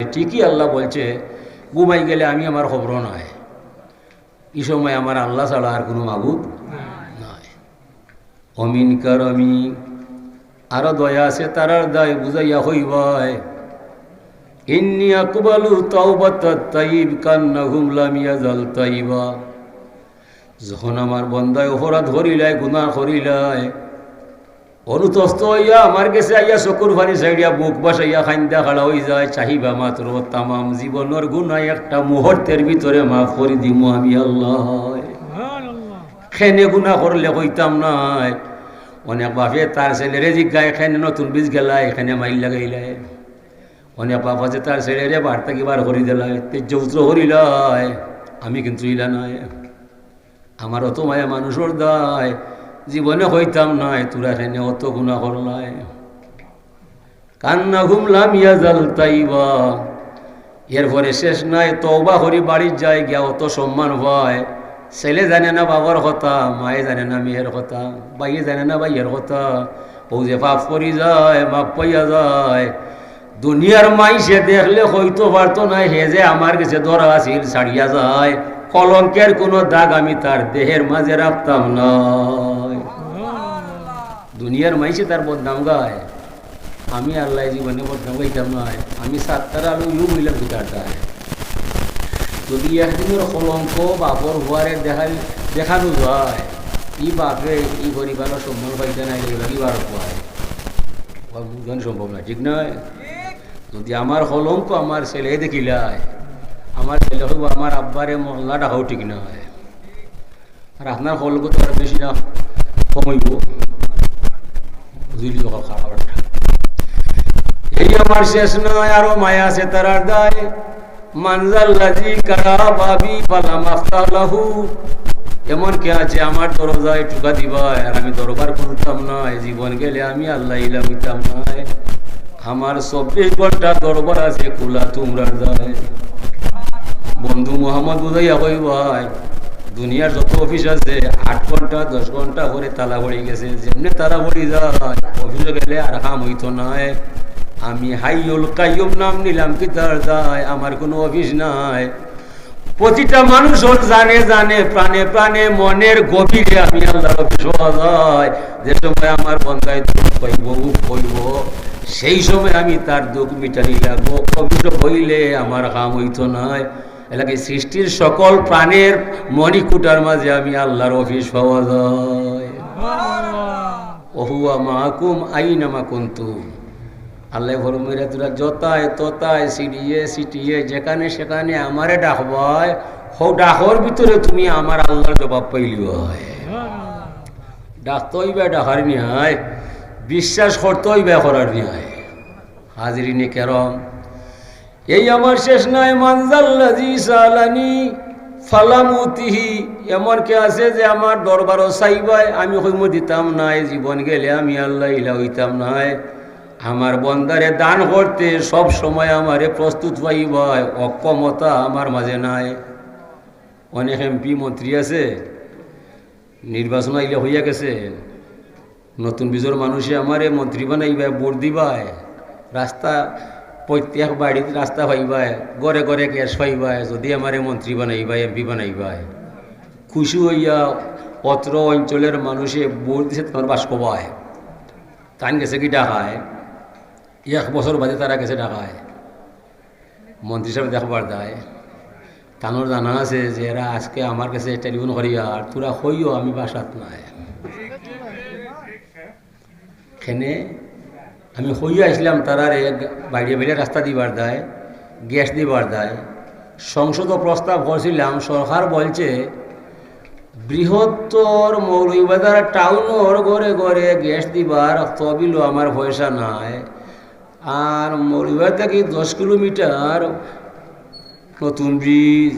ঠিকই আল্লাহ বলছে, ঘুমাই গেলে আমি আমার খবর নয়। এই সময় আমার আল্লাহ ছাড়া আর কোনো মাবুদ নয়। অমিন কারমি আরও দয়া আছে তারার দায় বুঝাইয়া হইবাই ইন্নি আকবালু তাওবাত তাইব, কান্নাহুম লাম ইয়াজাল তাইবা। যখন আমার বন্দায় অপরাধ হরিলায় গুনাহ করিলায় অনুতস্ত হইয়া আমার কাছে আইয়া চকুর ফানি সাইডিয়া বুক বাসাইয়া খান্দা খাড়া হয়ে যায় চাহিবা মাত্র তামাম জীবনের গুনায় একটা মুহূর্তের ভিতরে মাফ করে দিম আমি আল্লাহ। খেনে গুণা করলে কইতাম নাই অনেক বাপে তার ছেলেরে জিজ্ঞায় এখানে নতুন বীজ গেলা এখানে মাইল লাগাইলাই অনেক বাপ আছে তার ছেলেরে বার্তা কিবার হরি দিলাই তেজ্যপুত্র হরিলাই আমি কিন্তু ইলা নাই। আমার অত মায়া মানুষের দায় জীবনে হইতাম নাই তোরা এখানে অত গুণা করলাই কান্না ঘুমলাম ইয়া জাল তাইবা। এরপরে শেষ নাই, তওবা হরি বাড়ির যায়, গিয়া অত সম্মান হয়। ছেলে জানে না বাবার কথা, মায়ে জানে না মেয়ের কথা বাইয়ে জানে না বাইয়ের কথা। ও যে পাপ করি যায় বাপ পাইয়া যায়। দুনিয়ার মাইসে দেখলে হইতো পারতো না হে যে আমার কাছে ধরা ছাড়িয়া যায়। কলঙ্কের কোনো দাগ আমি তার দেহের মাঝে রাখতাম না। দুনিয়ার মাইসে তার বদনাম গায়। আমি আল্লাহ জীবনে বদনাম গাইতাম নয় আমি সাতটার আলু ইউ হইলাম ভিতরটায় যদি একদিনের কলঙ্ক বাপর হুয়ারে দেখাই দেখানো যায়, ই বাপে ই পরিবারের সম্মান পাইতে নাই, এগুলো কি সম্ভব না, ঠিক নয়? যদি আমার কলঙ্ক আমার ছেলে দেখিলায় আমার ছেলে হইব, আমার আব্বারে মহল্লা ডাকাও ঠিক নয় আর আপনার কলঙ্ক তো বেশি না, কমইব। বুঝলি খাবারটা। এই আমার শেষ নয়, আরও মায়া আছে তারার দায়। মানজাল্লাজি কারা বাবি পালা মাফতালাহু। এমন কে আছে আমার দরজায় টুকা দিবায় আর আমি দরবার করতাম না জীবন গেলে আমি আল্লাহ ইলা হইতাম না। আমার চব্বিশ ঘণ্টা দরবার আছে, খোলা তোমরা যায় বন্ধু মোহাম্মদ বুঝাইয়া কই ভাই? দুনিয়ার যত অফিস আছে, আট ঘণ্টা, দশ ঘণ্টা করে তালা পড়ে গেছে। যেমনি তালা পড়ি যায়, অফিসে গেলে আর কাম হইতো নাই আমি হাইয়ুল কাইয়ুম নাম নিলাম, কি তার যায়? আমার কোনো অফিস নাই। প্রতিটা মানুষ ওর জানে জানে, প্রাণে প্রাণে, মনের গভীরে আমি আল্লাহর অফিস হওয়া যায়। যে সময় আমার বন্ধায় কইব কইব সেই সময় আমি তার দুঃখ মিটানি লাগবো অভিযোগ হইলে আমার কাম হইতো নাই। এলাকায় সৃষ্টির সকল প্রাণের মণিকুটার মাঝে আমি আল্লাহর অফিস পাওয়া যায়। ওহুয়া মাহকুম আইনামা কুন্তুম আল্লাহ ভরমেরা তোরা যতায় ততায় সিডিয়ে সিটিয়ে যেখানে সেখানে আমারে ডাকবায় হো ডাকর ভিতরে তুমি আমার আল্লাহর জবাব পাইলি হয়। ডাকতই বে ডাকার নিহায় বিশ্বাস করতই বে করার নিহায়। হাজরিনে কেরম এই আমার শেষ নাই সালানি ফালামুতিহি। এমন কে আছে যে আমার দরবারও চাইবাই আমি হইম দিতাম নাই, জীবন গেলে আমি আল্লাহ ইলা হইতাম নাই। আমার বন্দারে দান করতে সব সময় আমারে প্রস্তুত পাইবাই অক্ষমতা আমার মাঝে নাই। অনেক এমপি মন্ত্রী আছে, নির্বাচন আইলে হইয়া গেছে। নতুন বিজোর মানুষে আমারে মন্ত্রী বানাইবাই ভোট দিবাই রাস্তা প্রত্যেক বাড়িতে রাস্তা পাইবাই গড়ে গড়ে গ্যাস পাইবাই যদি আমারে মন্ত্রী বানাইবাই এমপি বানাইবাই। খুশি হইয়া অত্র অঞ্চলের মানুষে ভোট দিছে তোমার বাস কবায় তান গেছে কি ডাকায় এক বছর বাদে তারা গেছে ঢাকায় মন্ত্রী সাহেব দেখবার দেয় তানোর জানা আছে যে এরা আজকে আমার কাছে টেলিফোন করিয়া আর তোরা হইও আমি বাসাত নাই। খেনে আমি হইয়া আসলাম, তারার বাইরে বাইরে রাস্তা দিবার দেয়, গ্যাস দিবার দেয়। সংসদ প্রস্তাব করছিলাম, সরকার বলছে, বৃহত্তর মৌলবাজার টাউনর ঘরে ঘরে গ্যাস দিবার তবিল আমার পয়সা নাই। আর মরিবার থেকে দশ কিলোমিটার নতুন ব্রিজ,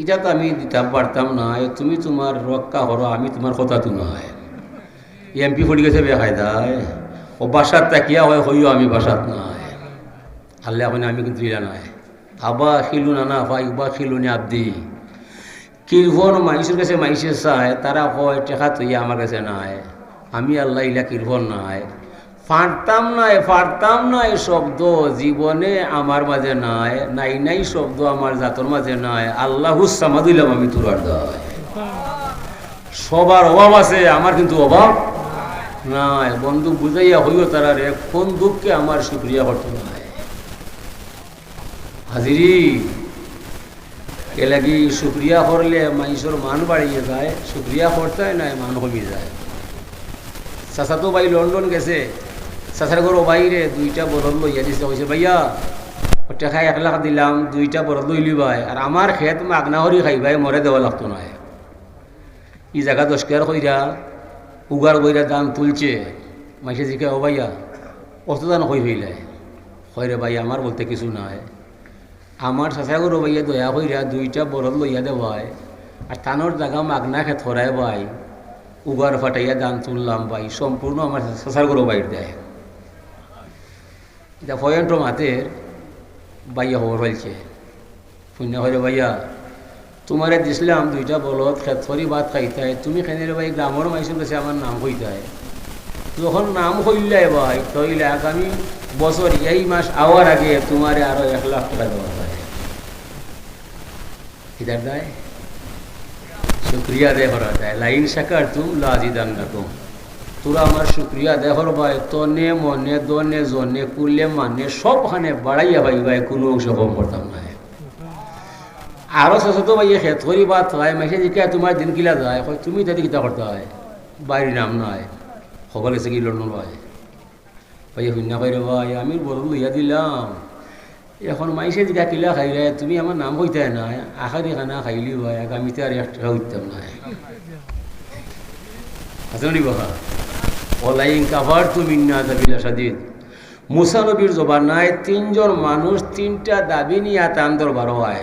এটা তো আমি দিতাম পারতাম না তুমি তোমার রক্ষা করো, আমি তোমার কথা তো নয় এমপি ফুটি গেছে বেকায়দায় ও বাসার তাকিয়া হয়, হইও আমি বাসাত নাই। আল্লাহ এখন আমি কিন্তু ইলা নাই। আবা খিলু না না, ভাই বা খিলুনি আব্দি। কিরভন মাইসের কাছে মাইসে চায়, তারা হয় টেকা তুই আমার কাছে নাই। আমি আল্লাহ ইলা কিরভন নাই? পারতাম নাই পারতাম নাই, শব্দ জীবনে আমার মাঝে নাই নাই নাই শব্দ আমার জাতর মাঝে নাই। আল্লাহ সামাদিলাম আমি তুরার দায়। সবার অভাব আছে, আমার কিন্তু অভাব। নাই, বন্ধু বুঝাইয়া হইও তারা রে, কোন দুঃখকে আমার সুক্রিয়া করতে নাই হাজিরি এ লাগি সুক্রিয়া করলে মানুষের মান বাড়িয়ে যায়, সুক্রিয়া করতে নাই, মান কমে যায়। চাচা তো ভাই লন্ডন গেছে, চাচার ঘর বাইরে দুইটা বরদ লইয়া দিছে কইছে ভাইয়া টেকা এক লাখ দিলাম, দুইটা বরদ লইলি ভাই আর আমার খেত মাগনা হরি খাই ভাই মরে দেওয়া লাগতো না ই জায়গা দশ কেয়ার কইরা উগার বইরা দান তুলছে। মাইসে জিকে ও ভাইয়া অত দান হই হইলে? হয় রে ভাই, আমার বলতে কিছু নাই। আমার চাচা গরু ভাইয়া দয়া কইরা দুইটা বরদ লইয়া দেওয়ায় আর তানোর জায়গা মাগনা খেত হরায় ভাই। উগার ফাটাইয়া দান তুললাম ভাই, সম্পূর্ণ আমার চাচার গরু বাইর দেয় এটা ফয়ন্ট মাতের বাইয়া খবর ফেলছে পুণ্য হরে ভাইয়া তোমারে দিছিলাম দুইটা বলত খেতফরি ভাত খাইতাই তুমি খেনে ভাই গ্রামের মাইসের কাছে আমার নাম কইতাই যখন নাম কইলে ভাই তইলে আগামী বছর এই মাস আওয়ার আগে তোমারে আরও এক লাখ টাকা দেওয়া হয় ইদার দেয় শুক্রিয়া দে করা যায় লাইন শাকার তুম লাজিদান না তুম তোরা আমার শুক্রিয়া দেখর ভাই, তনে মনে দনে জনে কুলে মানে সবখানে বাড়াইয়া ভাই ভাই, কোনো অংশ কম করতাম না আরও সশত ভাই খেত করি বাত হয় মাসে জিকা তোমার দিন কিলা যায় তুমি তাদের কিতা করতে হয়? বাড়ির নাম নয় সকলে সে কি লন্ডন ভাই ভাই শূন্য কইরে ভাই, আমি বড় লইয়া দিলাম। এখন মাইসে জিকা কিলা খাই রে তুমি আমার নাম কইতে না আখারি খানা খাইলি ভাই আগামীতে আর এক টাকা উঠতাম না আছে নি বাবা ওলাইন কাভার তুমি না দাবিলা সাদিদ মুসা নবীর জবানায় তিনজন মানুষ তিনটা দাবি নিয়ে তান দরবার হয়।